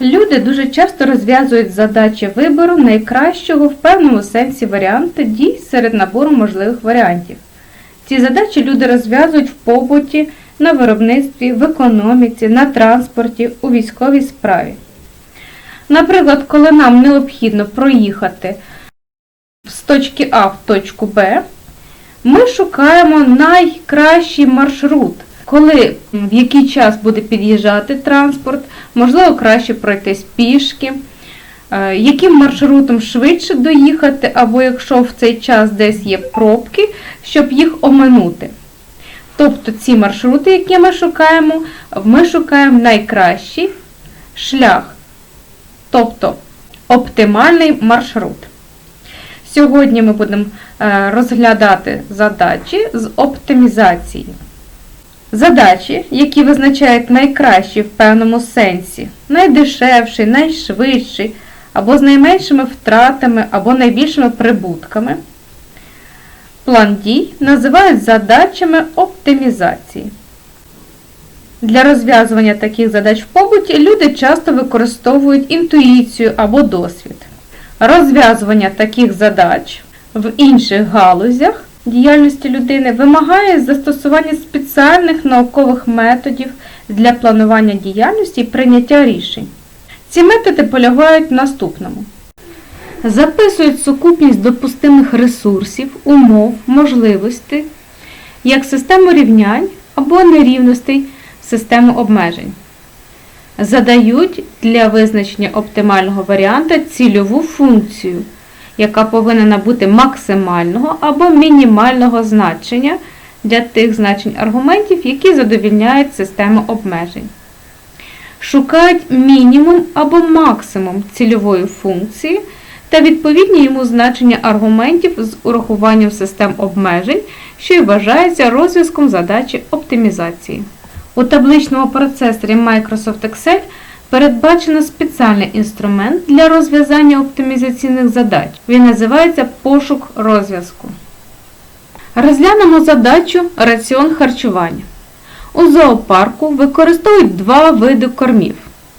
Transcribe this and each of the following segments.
Люди дуже часто розв'язують задачі вибору найкращого в певному сенсі варіанту дій серед набору можливих варіантів. Ці задачі люди розв'язують в побуті, на виробництві, в економіці, на транспорті, у військовій справі. Наприклад, коли нам необхідно проїхати з точки А в точку Б, ми шукаємо найкращий маршрут, коли в який час буде під'їжджати транспорт, можливо, краще пройтись пішки, е, яким маршрутом швидше доїхати, або якщо в цей час десь є пробки, щоб їх оминути. Тобто ці маршрути, які ми шукаємо, ми шукаємо найкращий шлях, тобто оптимальний маршрут. Сьогодні ми будемо е, розглядати задачі з оптимізації. Задачі, які визначають найкращий в певному сенсі, найдешевший, найшвидший, або з найменшими втратами, або найбільшими прибутками. План дій називають задачами оптимізації. Для розв'язування таких задач в побуті люди часто використовують інтуїцію або досвід. Розв'язування таких задач в інших галузях діяльності людини вимагає застосування спеціальних наукових методів для планування діяльності і прийняття рішень. Ці методи полягають в наступному. Записують сукупність допустимих ресурсів, умов, можливостей, як систему рівнянь або нерівностей систему обмежень. Задають для визначення оптимального варіанта цільову функцію, яка повинна бути максимального або мінімального значення для тих значень аргументів, які задовільняють систему обмежень. Шукають мінімум або максимум цільової функції та відповідні йому значення аргументів з урахуванням систем обмежень, що й вважається розв'язком задачі оптимізації. У табличному процесорі Microsoft Excel передбачено спеціальний інструмент для розв'язання оптимізаційних задач. Він називається пошук розв'язку. Розглянемо задачу раціон харчування. У зоопарку використовують два види кормів.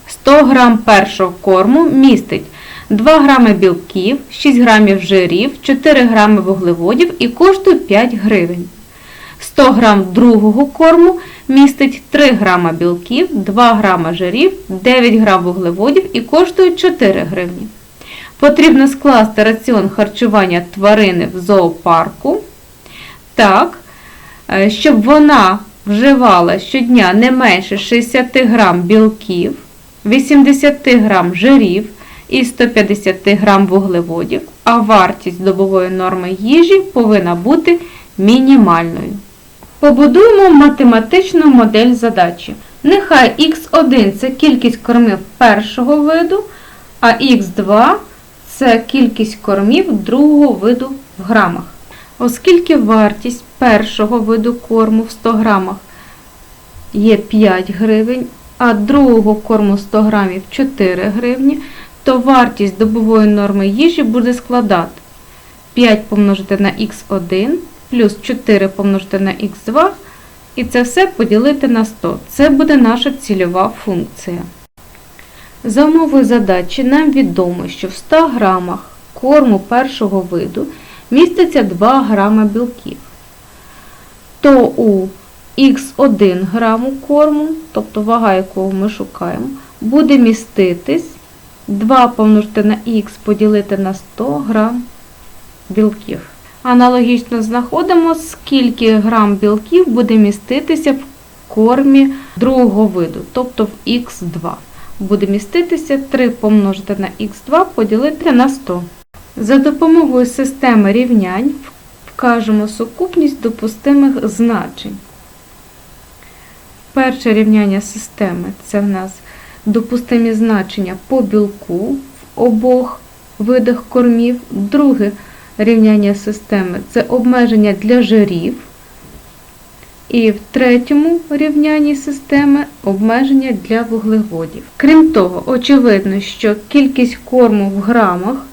100 г першого корму містить 2 г білків, 6 г жирів, 4 г вуглеводів і коштує 5 гривень. 100 г другого корму містить 3 г білків, 2 г жирів, 9 г вуглеводів і коштує 4 гривні. Потрібно скласти раціон харчування тварини в зоопарку так, е, щоб вона вживала щодня не менше 60 г білків, 80 г жирів і 150 г вуглеводів, а вартість добової норми їжі повинна бути мінімальною. Побудуємо математичну модель задачі. Нехай х1 це кількість кормів першого виду, а х2 це кількість кормів другого виду в грамах. Оскільки вартість першого виду корму в 100 грамах є 5 гривень, а другого корму 100 грамів 4 гривні, то вартість добової норми їжі буде складати 5 помножити на х1 плюс 4 помножити на х2, і це все поділити на 100. Це буде наша цільова функція. За умовою задачі нам відомо, що в 100 грамах корму першого виду міститься 2 грама білків. То у х1 граму корму, тобто вага якого ми шукаємо, буде міститись 2 помножити на х поділити на 100 грам білків. Аналогічно знаходимо, скільки грам білків буде міститися в кормі другого виду, тобто в х2. Буде міститися 3 помножити на х2 поділити на 100. За допомогою системи рівнянь вкажемо сукупність допустимих значень. Перше рівняння системи це в нас допустимі значення по білку в обох видах кормів. Друге рівняння системи це обмеження для жирів. І в третьому рівнянні системи обмеження для вуглеводів. Крім того, очевидно, що кількість корму в грамах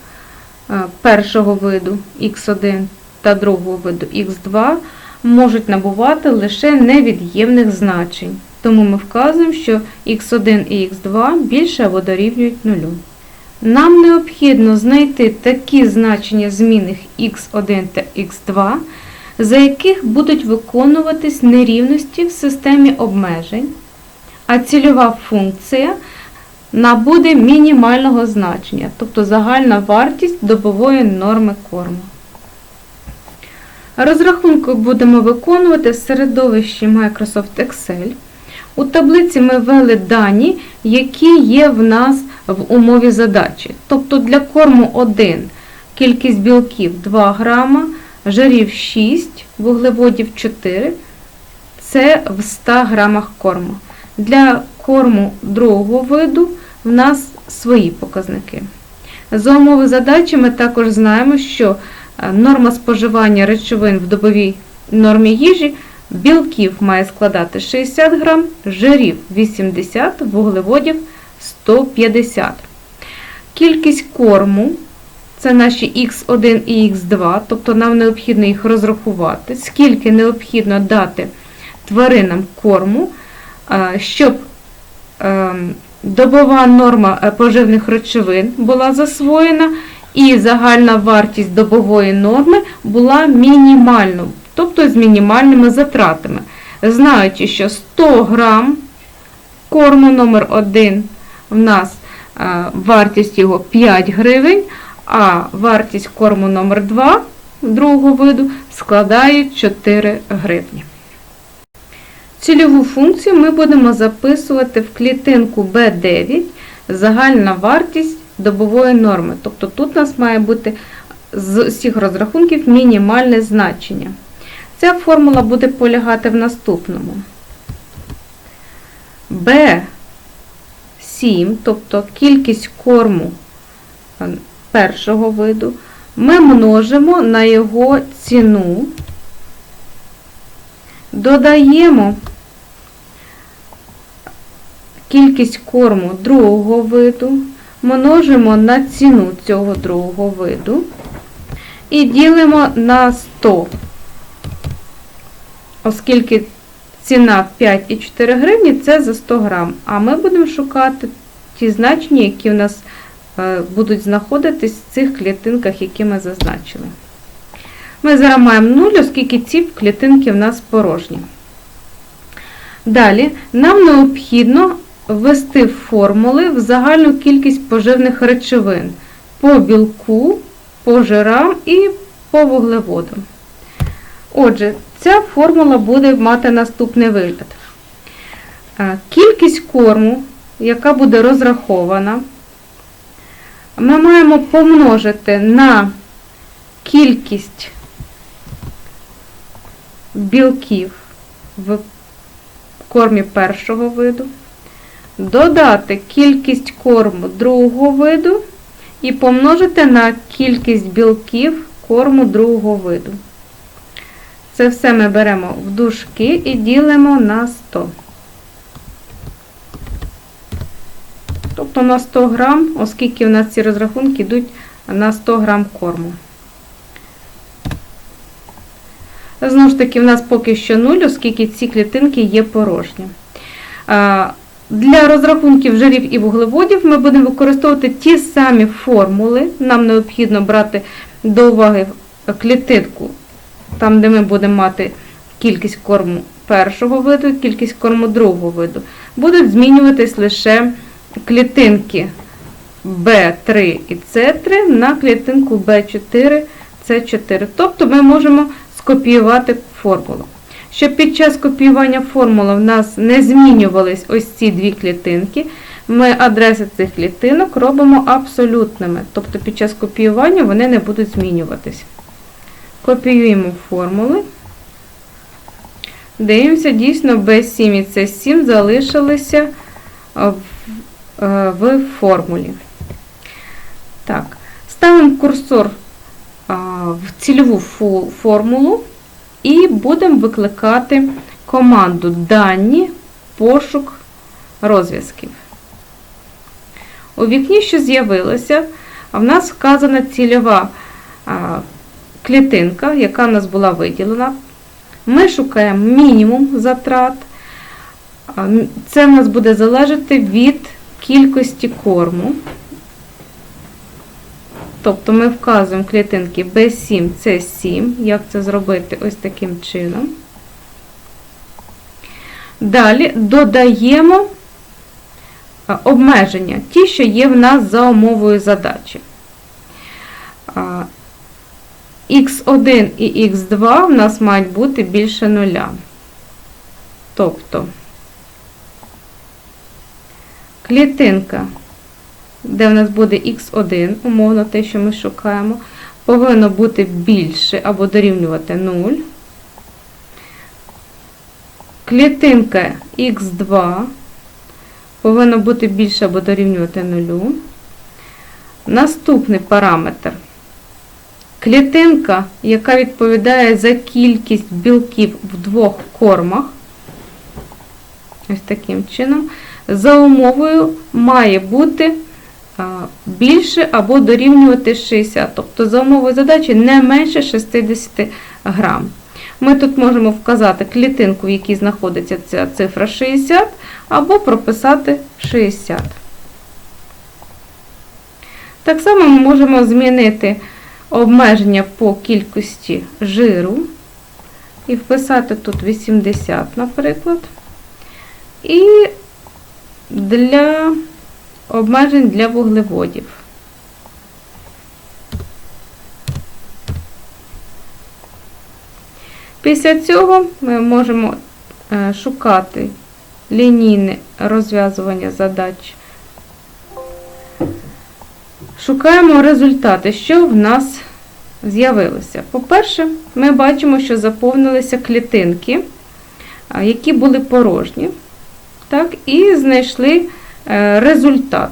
е, першого виду х1 та другого виду х2 можуть набувати лише невід'ємних значень. Тому ми вказуємо, що х1 і х2 більше або дорівнюють нулю. Нам необхідно знайти такі значення змінних x1 та x2, за яких будуть виконуватись нерівності в системі обмежень, а цільова функція набуде мінімального значення, тобто загальна вартість добової норми корму. Розрахунки будемо виконувати в середовищі Microsoft Excel. У таблиці ми ввели дані, які є в нас в умові задачі. Тобто для корму 1 кількість білків 2 грама, жирів 6, вуглеводів 4. Це в 100 грамах корму. Для корму другого виду в нас свої показники. За умови задачі ми також знаємо, що е, норма споживання речовин в добовій нормі їжі білків має складати 60 грам, жирів 80, вуглеводів 150. Кількість корму це наші х1 і х2, тобто нам необхідно їх розрахувати, скільки необхідно дати тваринам корму, щоб ем, добова норма е, поживних речовин була засвоєна, і загальна вартість добової норми була мінімальною, тобто з мінімальними затратами. Знаючи, що 100 грам корму номер 1 в нас е, вартість його 5 гривень, а вартість корму номер 2 другого виду складає 4 гривні. Цільову функцію ми будемо записувати в клітинку B9 загальна вартість добової норми. Тобто тут у нас має бути з усіх розрахунків мінімальне значення. Ця формула буде полягати в наступному. B7, тобто кількість корму першого виду, ми множимо на його ціну, додаємо кількість корму другого виду, множимо на ціну цього другого виду і ділимо на 100, оскільки ціна 5,4 гривні це за 100 грам. А ми будемо шукати ті значення, які у нас е, будуть знаходитись в цих клітинках, які ми зазначили. Ми зараз маємо 0, оскільки ці клітинки в нас порожні. Далі нам необхідно ввести формули в загальну кількість поживних речовин по білку, по жирам і по вуглеводам. Отже, ця формула буде мати наступний вигляд. Кількість корму, яка буде розрахована, ми маємо помножити на кількість білків в кормі першого виду, додати кількість корму другого виду і помножити на кількість білків корму другого виду. Це все ми беремо в дужки і ділимо на 100. Тобто на 100 грам, оскільки у нас ці розрахунки йдуть на 100 грам корму. Знову ж таки, в нас поки що 0, оскільки ці клітинки є порожні. Для розрахунків жирів і вуглеводів ми будемо використовувати ті самі формули. Нам необхідно брати до уваги клітинку, там, де ми будемо мати кількість корму першого виду, кількість корму другого виду. Будуть змінюватись лише клітинки B3 і C3 на клітинку B4, C4. Тобто ми можемо скопіювати формулу. Щоб під час копіювання формули в нас не змінювались ось ці дві клітинки, ми адреси цих клітинок робимо абсолютними. Тобто під час копіювання вони не будуть змінюватись. Копіюємо формули. Дивимося, дійсно, B7 і C7 залишилися в, е, в формулі. Так, ставимо курсор в цільову формулу і будемо викликати команду дані пошук розв'язків. У вікні, що з'явилося, в нас вказана цільова клітинка, яка в нас була виділена. Ми шукаємо мінімум затрат. Це в нас буде залежати від кількості корму. Тобто ми вказуємо клітинки B7, C7. Як це зробити ось таким чином. Далі додаємо обмеження, ті, що є в нас за умовою задачі. А, Х1 і Х2 в нас мають бути більше нуля. Тобто клітинка, де в нас буде Х1, умовно те, що ми шукаємо, повинно бути більше або дорівнювати 0. Клітинка Х2 повинно бути більше або дорівнювати 0. Наступний параметр. Клітинка, яка відповідає за кількість білків в двох кормах, ось таким чином, за умовою має бути більше або дорівнювати 60. Тобто за умовою задачі не менше 60 грам. Ми тут можемо вказати клітинку, в якій знаходиться ця цифра 60, або прописати 60. Так само ми можемо змінити обмеження по кількості жиру і вписати тут 80, наприклад. І для обмежень для вуглеводів. Після цього ми можемо е, шукати лінійне розв'язування задач. Шукаємо результати, що в нас з'явилося. По-перше, ми бачимо, що заповнилися клітинки, які були порожні. Так, і знайшли е, результат.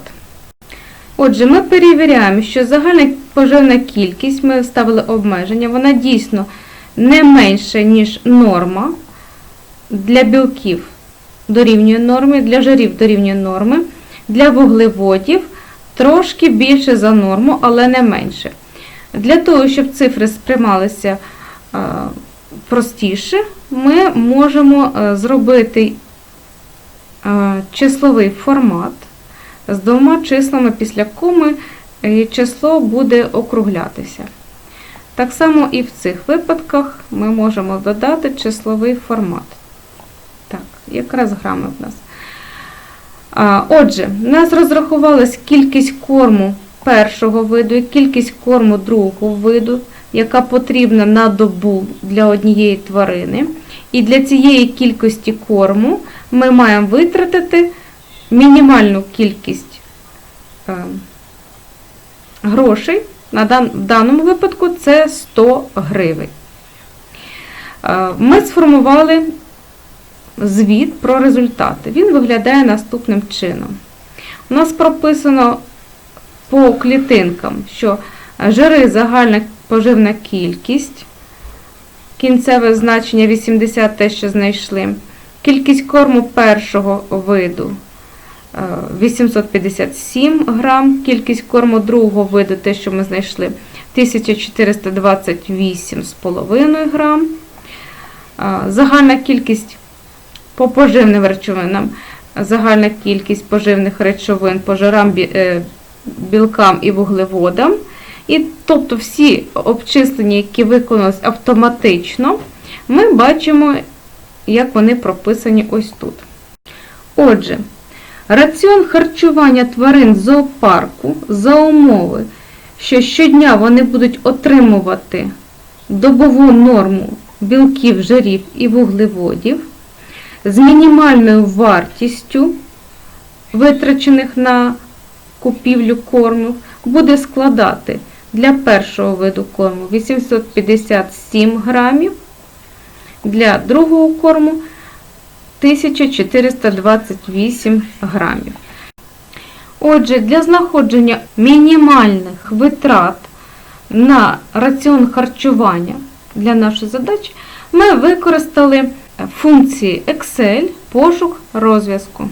Отже, ми перевіряємо, що загальна поживна кількість, ми вставили обмеження, вона дійсно не менша, ніж норма для білків дорівнює нормі, для жирів дорівнює норми, для вуглеводів трошки більше за норму, але не менше. Для того, щоб цифри сприймалися е, простіше, ми можемо е, зробити е, числовий формат з двома числами після коми і число буде округлятися. Так само і в цих випадках ми можемо додати числовий формат. Так, якраз грами в нас. Отже, в нас розрахувалась кількість корму першого виду і кількість корму другого виду, яка потрібна на добу для однієї тварини. І для цієї кількості корму ми маємо витратити мінімальну кількість е, грошей. В даному випадку це 100 гривень. Е, Ми сформували звіт про результати. Він виглядає наступним чином. У нас прописано по клітинкам, що жири загальна поживна кількість, кінцеве значення 80 те, що знайшли, кількість корму першого виду е, 857 грам, кількість корму другого виду, те, що ми знайшли, 1428,5 грам. Е, Загальна кількість по поживним речовинам, загальна кількість поживних речовин по жирам, е, білкам і вуглеводам. І тобто всі обчислення, які виконались автоматично, ми бачимо, як вони прописані ось тут. Отже, раціон харчування тварин зоопарку за умови, що щодня вони будуть отримувати добову норму білків, жирів і вуглеводів з мінімальною вартістю витрачених на купівлю корму буде складати для першого виду корму 857 грамів, для другого корму 1428 грамів. Отже, для знаходження мінімальних витрат на раціон харчування для нашої задачі ми використали функції Excel пошук розв'язку.